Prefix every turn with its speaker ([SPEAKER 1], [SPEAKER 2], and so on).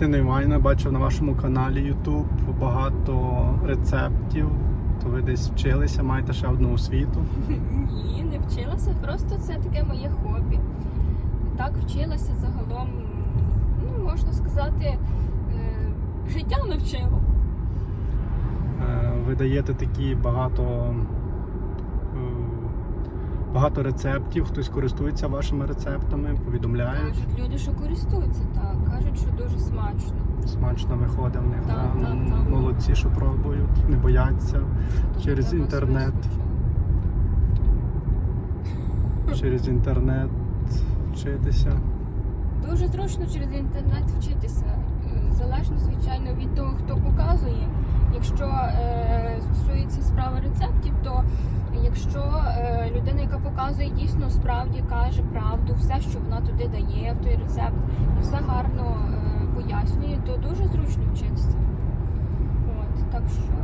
[SPEAKER 1] Христиною Іванівною, бачив на вашому каналі YouTube багато рецептів. То ви десь вчилися, маєте ще одну освіту.
[SPEAKER 2] Ні, не вчилася, просто це таке моє хобі. Так вчилася загалом, ну, можна сказати, е, життя навчило.
[SPEAKER 1] Е, Ви даєте такі багато, е, багато рецептів, хтось користується вашими рецептами, повідомляє.
[SPEAKER 2] Кажуть люди, що користуються, так. Кажуть, смачно.
[SPEAKER 1] Смачно виходить в них.
[SPEAKER 2] Так,
[SPEAKER 1] да.
[SPEAKER 2] так, так.
[SPEAKER 1] Молодці, що пробують, не бояться
[SPEAKER 2] Тому
[SPEAKER 1] Через інтернет. через інтернет вчитися.
[SPEAKER 2] Дуже зручно через інтернет вчитися. Е, Залежно, звичайно, від того, хто показує. Якщо е, стосується справи рецептів, то якщо е, людина, яка показує, дійсно справді каже правду, все, що вона туди дає в той рецепт, і все гарно то дуже зручно вчитися. От, так що